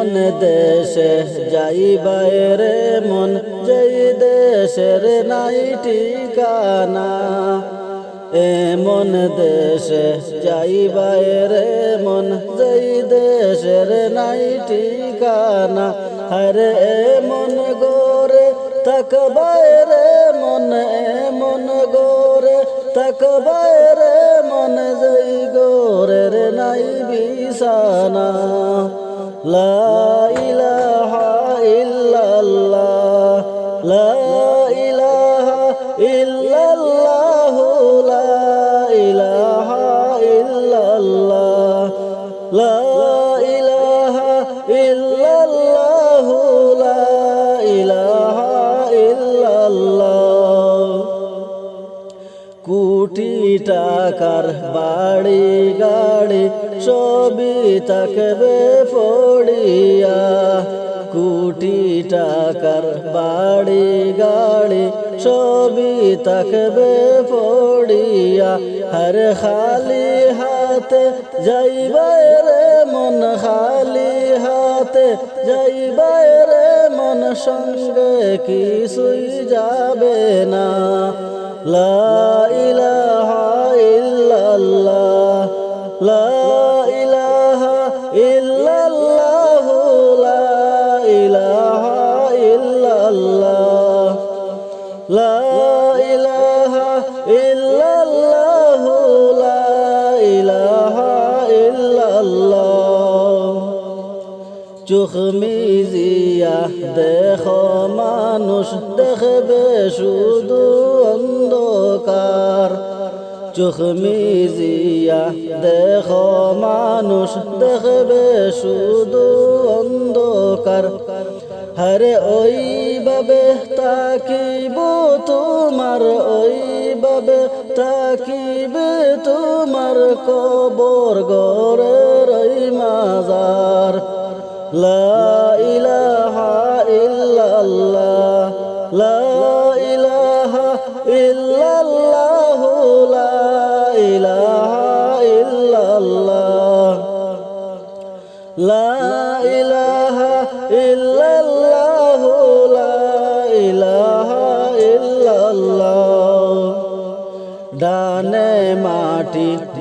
মন দেশে যাই বাইরে মন, যেই দেশের নাই ঠিকানা। এমন দেশে যাই বাইরে মন, যেই দেশের নাই ঠিকানা। হরে এমন গোরে তক বাইরে মন এমন গোরে তক বাইরে মন, যেই টাকার বাড়ি গাড়ি সবই থাকবে পড়িয়া কোটি টাকার বাড়ি গাড়ি সবই থাকবে পড়িয়া হর খালি হাতে যাইবাই রে মন খালি হাতে যাইবাই রে মন সঙ্গে কিছুই যাবে না লা চোখ মিজিয়া দেখো মানুষ দেখবে শুধু অন্ধকার। চোখ মিজিয়া দেখো মানুষ দেখবে শুধু অন্ধকার। হরে ওই বাবে তাকিব তোমার ওই বাবে তাকিবে তোমার কবর গরের ওই মাজার লা ইলাহা ইল্লাল্লাহ লা ইলাহা ইল্লাল্লাহ লা ইলাহা ইল্লাল্লাহ লা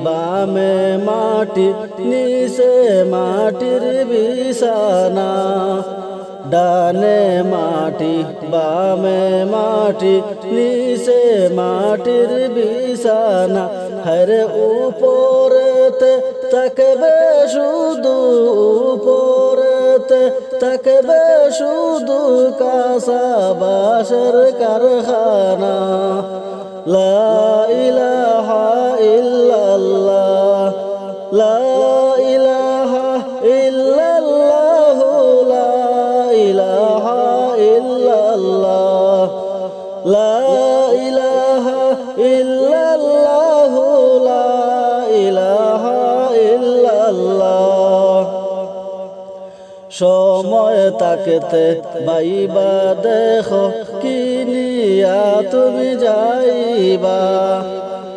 বামে মাটি, নিচে মাটির বিছানা। ডানে মাটি, বামে মাটি, নিচে মাটির বিছানা। হরে উপরেতে তাকবে শুধু উপরেতে তাকবে শুধু কাসা বাসের কারখানা। লা ইলাহা ইল্লাল্লাহ সময় তাকতে বাইবা দেখো কিনিয়া তুমি যাইবা?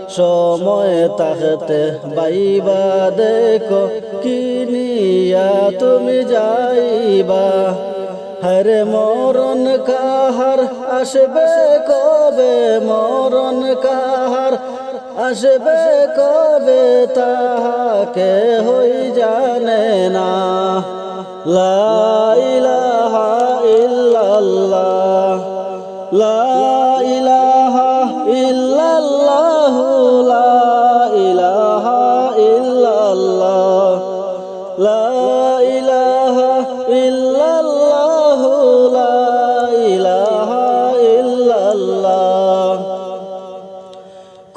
সময় তাকতে বাইবা দেখো কিনিয়া তুমি যাইবা? হরে মরণ কাহার আসবে কবে? মরণ কাহার আসবে কবে? তাহাকে হই জানে না।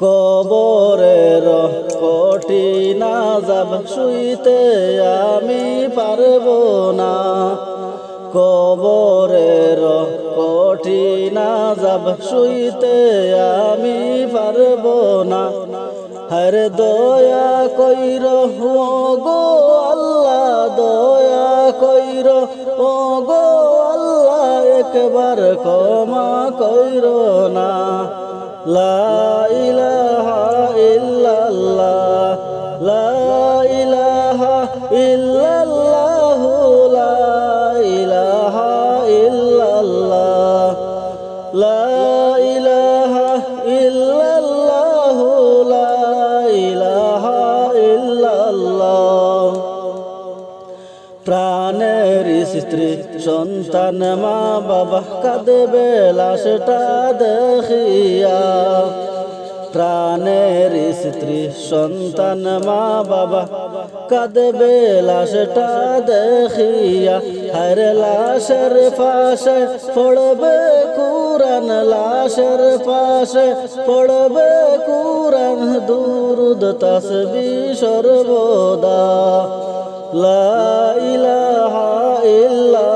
কবরের কঠিন আজাব শুইতে আমি আজাব শুইতে আমি পারব না। হর দয়া কইর গো আল্লাহ, দয়া কইর ও গো আল্লাহ, একবার ক্ষমা কইর না। লা সন্তান মা বাবা কাঁদবে লাশটা দেখিয়া। প্রাণের স্ত্রী সন্তান মা বাবা কাঁদবে লাশটা দেখিয়া। হর লাশের পাশে পড়বে কুরান লাশের পাশে পড়বে কুরান দুরুদ তসবি সর্বদা। লা ইলাহা ইল্লাল্লাহ। লা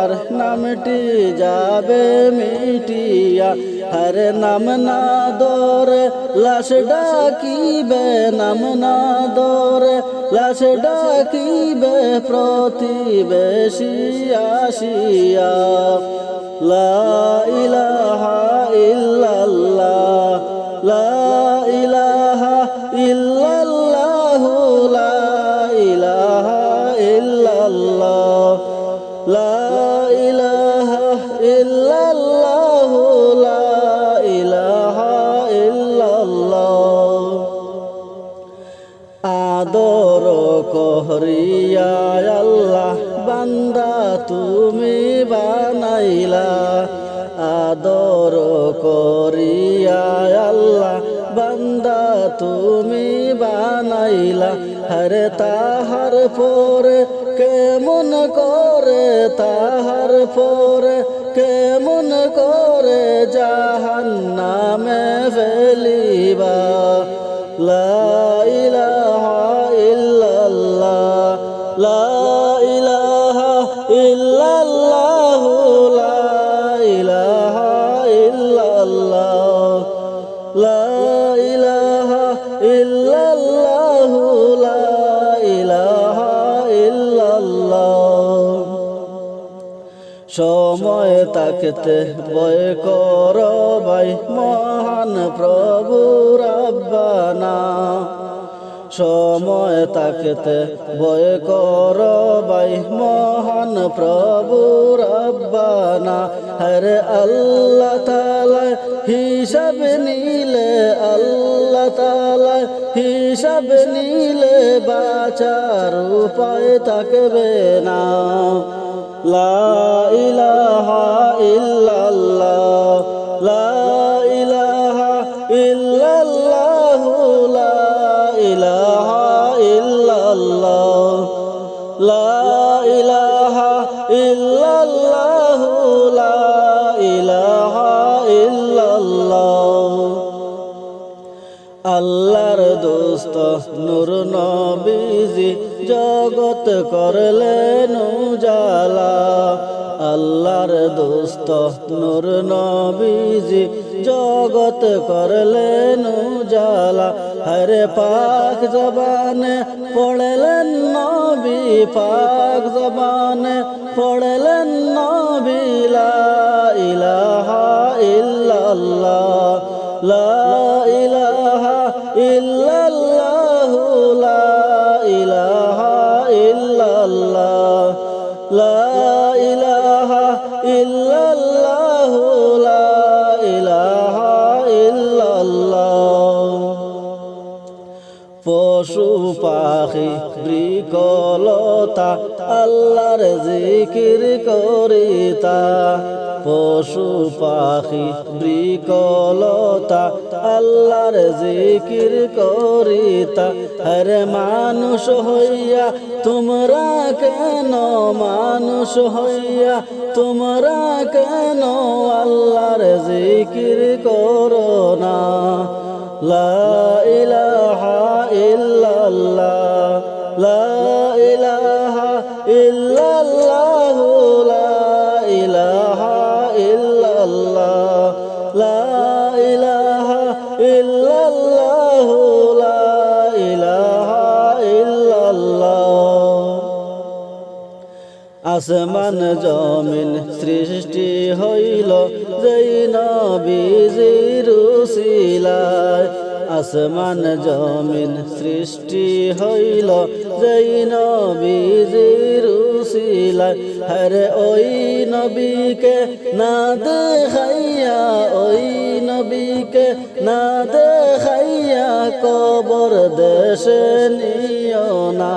আমার নামটি যাবে মিটিয়া। হরে নাম না দরে লাশ ডাকিবে নাম না দরে লাশ ডাকিবে প্রতিবেশী আসিয়া। লা আদর কহরিয়া আল্লাহ, বান্দা তুমি বানাইলা। আদর করিয়া আল্লাহ, বান্দা তুমি বানাইলা। হরে তাহার পরে কেমন করে, তাহার পরে কেমন করে জাহান সময় তাকতে বয় কর ভাই, মহান প্রভু রব্বানা। সময় তাকতে বয় কর ভাই, মহান প্রভু রব্বানা। হরে আল্লাহ তালা হিসাব নিলে, আল্লাহ তালা হিসাব নিলে বাচার উপায় থাকবে না। লা ইলাহা ইল্লাল্লাহ, লা ইলাহা ইল্লাল্লাহ লা ইলাহা ইল্লাল্লাহ, লা ইলাহা ইল্লাল্লাহ লা ইলাহা ইল্লাল্লাহ। আল্লাহর দোস্ত নূর নবীজি জগত করলেন জালা আল্লাহর দোস্ত নূর নবীজি জগত করলেন জালা হরে পাক জবানে পড়লেন নবী, পাক জবানে পড়লেন নবী, লা ইলাহা ইল্লাল্লাহ, লা ইলাহা ইল্লাল্লাহ লা ইলাহা পশু পাখি বৃকলতা আল্লাহর জিকির করিতা। পশু পাখি বৃকলতা আল্লাহর জিকির করিতা, হরে মানুষ হইয়া, তোমরা কেন মানুষ হইয়া, তোমরা কেন আল্লাহর জিকির করো না? লা ইলাহা ইল্লাল্লাহ, লা ইলাহা লা আসমান জমিন সৃষ্টি হইল, যেই নবীজির উসিলায় আসমান জমিন সৃষ্টি হইল, যেই নবীজির উসিলায় হরে ওই নবীকে না দেখাইয়া, ওই নবীকে না দেখাইয়া কবর দেশে নিও না।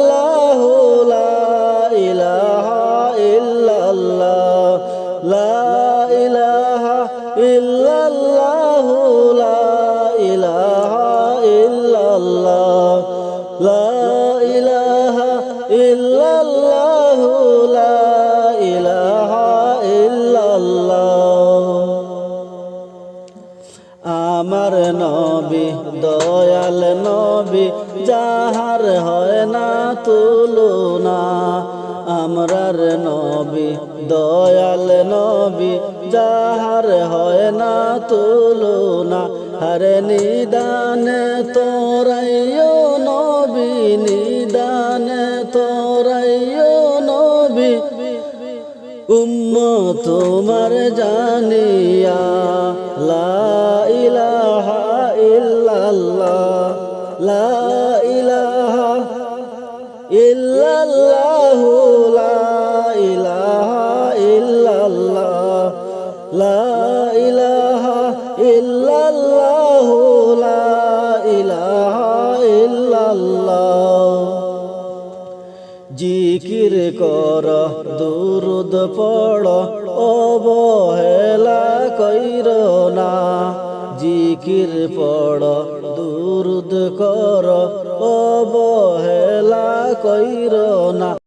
আমার নবী, দয়াল নবী, যাহার হয় না তুলনা। আমরার নবী, দয়াল নবী, যাহার হয় না তুলনা। হরে নিদানে তোরাইও নবী, নিদানে তোরাইও নবী। উম্ম তোমার জানিয়া ইল্লাল্লাহ লা ইলাহা ইল্লাল্লাহ। জিকির কর, দুরুদ পড়, অবহেলা কইর না। জিকির পড়, দুরুদ কর, অবহেলা কইর না।